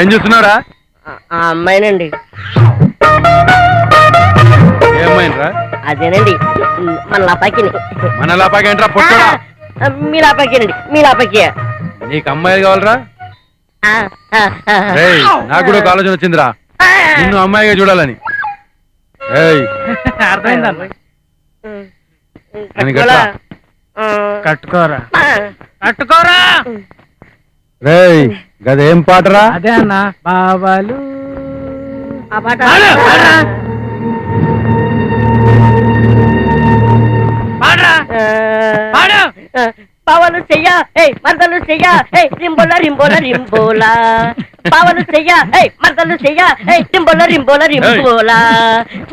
ఏం చూస్తున్నావురా? ఆ అమ్మాయినండి. ఏమైందిరా అదేనండి. మన లాపాకిని. మన లాపాకేంట్రా పొట్టడా? మీ లాపాకినండి. మీ లాపాకి. నీకు అమ్మాయి కావాలరా? నాకు కూడా ఒక ఆలోచన వచ్చిందిరా. నిన్ను అమ్మాయిగా చూడాలని. కట్టుకోరా? కట్టుకోరా? రేయ్ గదేం పాటరా? అదే అన్న బాబాలు ఆ పాట. పావలు చెయ్య ఏయ్ మరదలు చెయ్య ఏయ్ రింబోల రింబోల రింబోల. పావలు చెయ్య ఏయ్ మరదలు చెయ్య ఏయ్ రింబోల రింబోల రింబోల.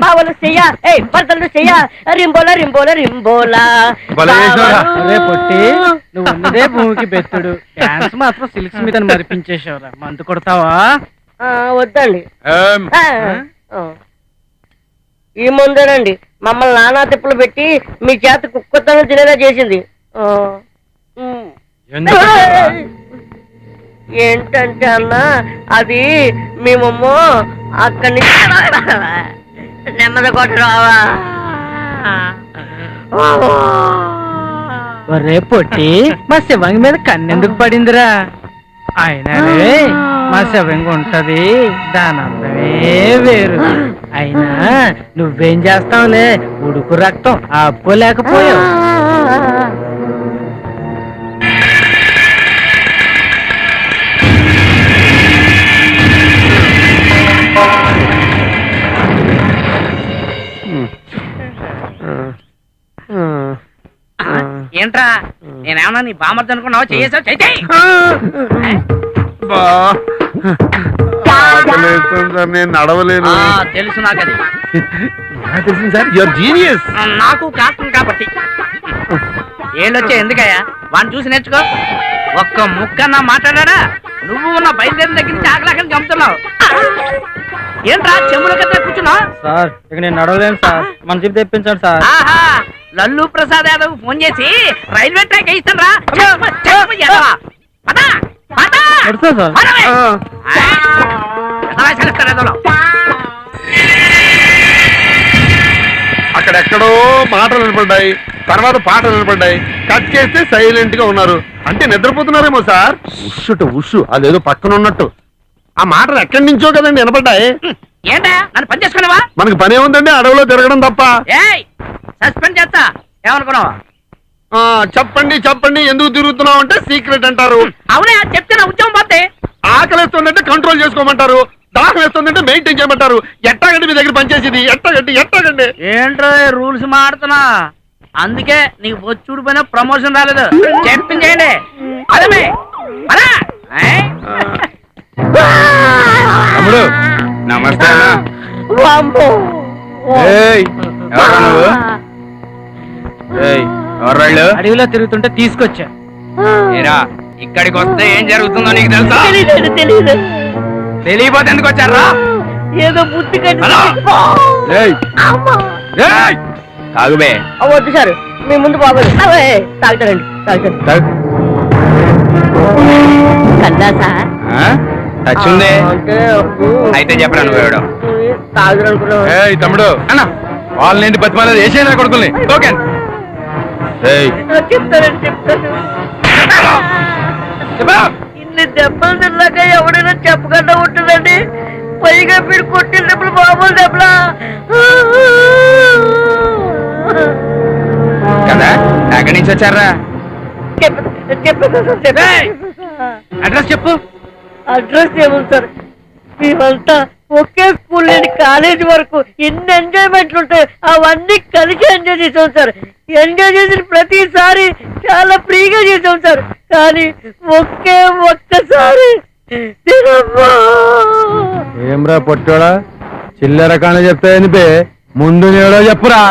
పావలు చెయ్య ఏయ్ మరదలు చెయ్య రింబోల రింబోల రింబోల. పొట్టి. నువ్వు ఉన్నదే భూమికి బెత్తుడు డాన్స్ మాత్రం సిల్క్స్ మీద మరిపించేశావురా మందు కొడతావా ఆ, వద్దండి ఏం? ఆ, ఆ. ఈ ముందేనండి మమ్మల్ని నానా తిప్పులు పెట్టి మీ చేత కుక్కతనం తినేలా చేసింది ఆ. ఉమ్. ఎందుకు? ఏంటంటే అన్న అది మేమమ్మో అక్కడి నుంచి నెమ్మది కొట్టరావా ఒరే పొట్టి మా శివంగి మీద కన్నెందుకు పడిందిరా? అయినానే మా శివంగి ఉంటది దాని అందమే వేరు. అయినా నువ్వేం చేస్తావులే? ఉడుకు రక్తం ఆపుకోలేకపోయావు ఏంట్రా? నేనేమన్నా నీ బామర్ది అనుకున్నావు? చేసావు చెయ్యి బా. ఆకలేస్తుంది సార్ నేను నడవలేను. తెలుసు నాకు అది. ఎలా తెలిసింది సార్ యువర్ జీనియస్ నాకు కాస్తుంది కాబట్టి. ఏళ్ళొచ్చా ఎందుకయ్యా? వాడిని చూసి నేర్చుకో. ఒక్క ముక్కన్నా మాట్లాడా నువ్వు ఉన్న బయలుదేరిన దగ్గర నుంచి ఆకలాకని చంపుతున్నావు. ఏంట్రా చెముల కదా కూర్చున్నావు? సార్ ఇక నేను నడవలేను సార్. మన జీప్ తెప్పించండి సార్. ఆహా. లల్లు ప్రసాద్ యాదవ్ ఫోన్ చేసి రైల్వే ట్రాక్ వేయిస్తాను రా నడుస్తా సార్. అక్కడెక్కడో మాటలు నిలబడ్డాయి తర్వాత పాటలు నిలబడ్డాయి కట్ చేస్తే సైలెంట్గా ఉన్నారు. అంటే నిద్రపోతున్నారేమో సార్. ఉషుట ఉషు అదేదో పక్కన ఉన్నట్టు ఆ మాటలు ఎక్కడి నుంచో కదండి వినపడ్డాయి. ఏంటా? నన్ను పని చేసుకున్నావా? మనకి పని ఏముందండి? అడవిలో తిరగడం తప్ప. ఏయ్! సస్పెండ్ చేస్తా. ఏమనుకున్నావా? ఆ, చెప్పండి చెప్పండి. ఎందుకు తిరుగుతున్నావు అంటే సీక్రెట్ అంటారు. అవునే చెప్తే నా ఉద్యమం పోతే ఆకలిస్తుందంటే కంట్రోల్ చేసుకోమంటారు. దాహం వేస్తుందంటే మెయింటైన్ చేయమంటారు. ఎట్టాగండి మీ దగ్గర పనిచేసేది? ఎట్టాగండి ఎట్టాగండి? ఏంట్రా రూల్స్ మాడుతున్నా అందుకే నీకు బొచ్చుడు పైన ప్రమోషన్ రాలేదు. చెప్పించేయండి అదమే అలా నమస్తే అడవిలో తిరుగుతుంటే తీసుకొచ్చా. ఏరా ఇక్కడికి వస్తే ఏం జరుగుతుందో నీకు తెలుసా? తెలీదు తెలీదు. తెలియపోతే ఎందుకు వచ్చారా? ఏదో బుద్ధి కట్టి హలో. ఏయ్. అమ్మా. ఏయ్. తాగుబే వద్దు సార్. మీ ముందు అవే, తాగుతారండి తాగుతారు కన్నా సార్. టచ్ ఆ, అంటే అప్పుడు అయితే చెప్పరా నువ్వు ఎవడో? తాగుతారు అనుకున్నాను ఏయ్ తమ్ముడు. అన్న. వాళ్ళని బతిమాలేదు వేసేనా కొడుకుల్ని. ఓకే ఏయ్. చెప్తారండి చెప్తాను. ఇన్ని దెబ్బలు తిన్నాక ఎవడైనా చెప్పకుండా ఉంటుందండి. పైగా మీరు కొట్టిన దెబ్బలు మామూలు దెబ్బలా. కదా? ఎక్కడి నుంచి వచ్చారా. అడ్రస్ చెప్పు. అడ్రస్ ఏముంది సార్? మేమంతా ఒకే స్కూల్ నుండి కాలేజీ వరకు ఎన్ని ఎంజాయ్మెంట్లు ఉంటాయి అవన్నీ కలిసి ఎంజాయ్ చేసాం సార్. ఎంజాయ్ చేసిన ప్రతిసారి చాలా ఫ్రీగా చేసాం సార్. కానీ ఒకే ఒక్కసారి ఏమ్రా పొట్టోడా? చిల్లర కాని చెప్తే ముందు నేడో చెప్పురా.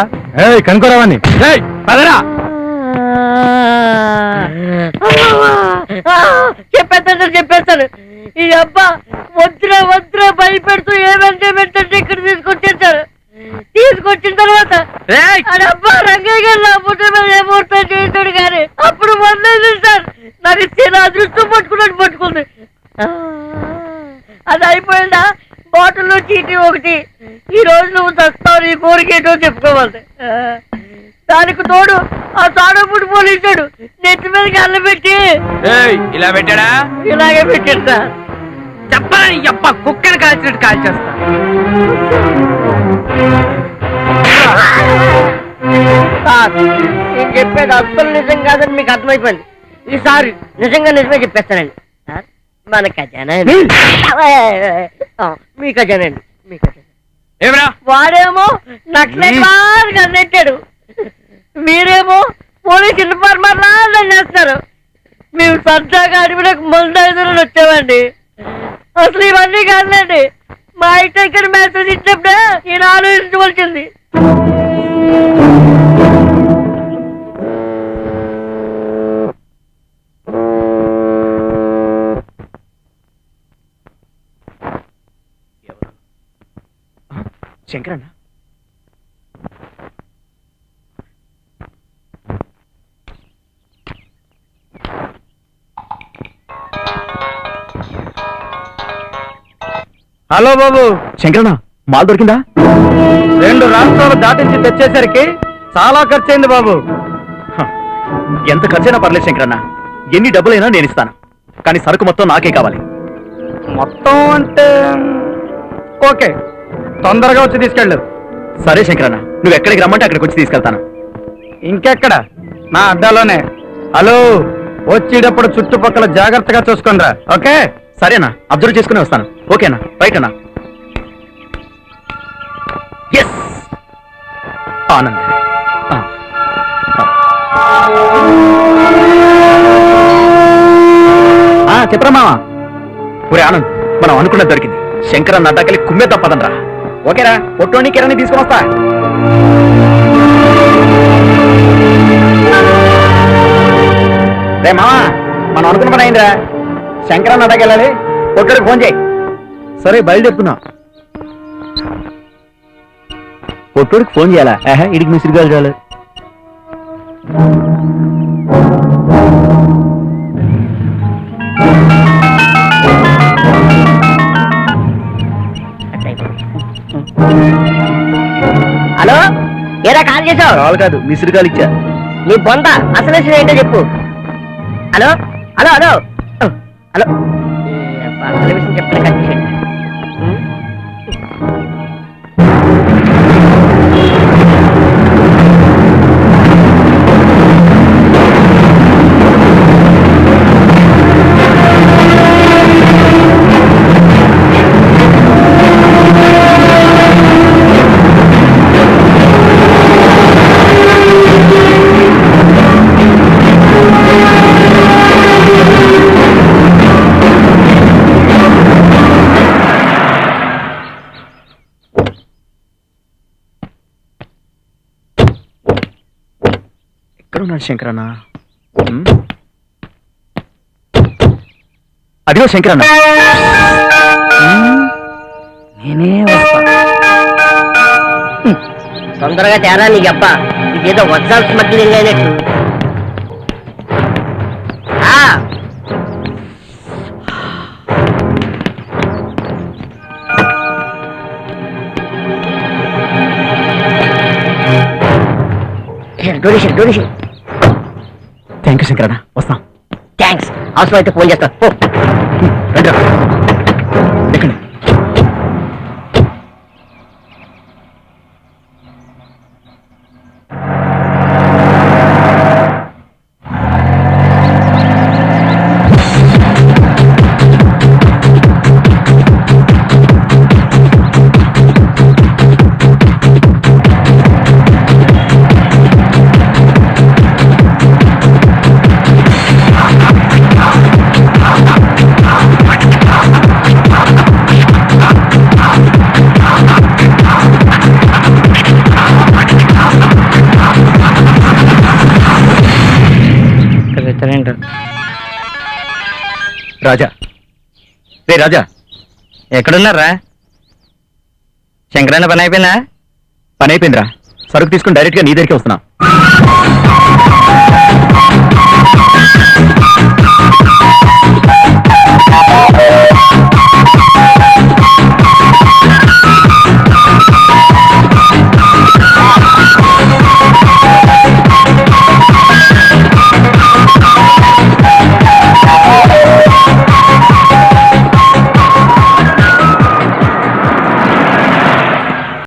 ఏయ్ కనుకోరావని ఏయ్ పదరా. చెప్పేస్తాను చెప్పేస్తాను. ఈ అబ్బా వద్దురా వద్దురా భయపెడుతూ ఏమంటే పెట్టండి ఇక్కడ తీసుకొచ్చేస్తాడు తీసుకొచ్చిన తర్వాత అబ్బా రంగయ్య గారు నా పుట్టిన మీద ఏమూర్తం చేసాడు కానీ అప్పుడు వందేది సార్. నాకు చిన్న అదృష్టం పట్టుకున్నట్టు పట్టుకుంది. అది అయిపోయిందా? బాటిల్లో చీటీ ఒకటి. ఈ రోజు నువ్వు తస్తావు నీ కోరికేటో చెప్పుకోవాలి. తోడు ఆ తాడపుడు పోలీసుడు నెత్తి మీద కళ్ళ పెట్టి ఇలా పెట్టాడా? ఇలాగే పెట్టాడు సార్. చెప్పని అప్ప కుక్కని కాల్చినట్టు కాల్చేస్తా. సార్ నేను చెప్పేది అస్సలు నిజం కాదని మీకు అర్థమైపోయింది. ఈసారి నిజంగా నిజమే చెప్పేస్తానండి. సార్ మన ఖజానా అండి. మీ ఖజానా అండి మీ ఖజానా. ఏమరా? వాడేమో నక్సలైట్ నెట్టాడు. మీరేమో పోలీస్ ఇన్ఫార్మర్ లా చేస్తారు. మేము సరదాగా అడవిలోకి మందు వచ్చామండి. అసలు ఇవన్నీ కాదులేండి. మా ఇంటి ఇక్కడ మెసేజ్ ఇచ్చినప్పుడే ఈయన ఆలోచించవలసింది శంకరన్న హలో బాబు. శంకరన్న మాల్ దొరికిందా? రెండు రాష్ట్రాలు దాటించి తెచ్చేసరికి చాలా ఖర్చు అయింది బాబు ఎంత ఖర్చైనా పర్లేదు శంకరన్న. ఎన్ని డబ్బులైనా నేను ఇస్తాను. కానీ సరుకు మొత్తం నాకే కావాలి. మొత్తం అంటే ఓకే తొందరగా వచ్చి తీసుకెళ్ళు. సరే శంకరన్న నువ్వు ఎక్కడికి రమ్మంటే అక్కడికి వచ్చి తీసుకెళ్తాను. ఇంకెక్కడ? నా అడ్డాలోనే హలో వచ్చేటప్పుడు చుట్టుపక్కల జాగ్రత్తగా చూసుకుందిరా ఓకే? సరేనా? అబ్జర్వ్ చేసుకుని వస్తాను. ఓకేనా? రైట్ అన్నా ఎస్ ఆనంద్. ఆ. ఆ, చెప్పరా మావా ఒరే ఆనంద్ మనం అనుకున్నది దొరికింది. శంకర్ అన్న అడ్డాకలి కుమ్మే తప్పదండ్రా. ఓకేరా పొట్టోని కిరణి తీసుకుని వస్తా. రే మావా మనం అనుకున్న పని అయిందిరా. శంకర్ అన్న అడ్డాకి వెళ్ళాలి ఫోన్ చేయి. సరే బయలుదేరుతున్నా. పొట్టోడికి ఫోన్ చేయాలా? ఏహే ఇడికి మిసిరి గారు చాలు హలో ఏరా కాల్ చేసావు? కావాలి కాదు మిసిరి గాలు ఇచ్చా నీ బొంద అసలు విషయం ఏంటో చెప్పు. Hello hello hello. హలో ఏ అసలు విషయం చెప్పిన కట్ చేసేయండి. ఎక్కడున్నాడు శంకరన్న? అదిగో శంకరన్న. నేనే తొందరగా తేరా నీకు అబ్బా. ఇదేదో వజ్రాలు స్మగ్లింగ్ అయినట్టు. Donation donation thank you Shankaranna. వస్తాం. థ్యాంక్స్ అవసరం అయితే ఫోన్ చేస్తా. రాజా. రే రాజా. ఎక్కడున్నారా? శంకరన్న పని అయిపోయిందా? పని అయిపోయిందిరా. సరుకు తీసుకుని డైరెక్ట్గా నీ దగ్గరికి వస్తున్నా.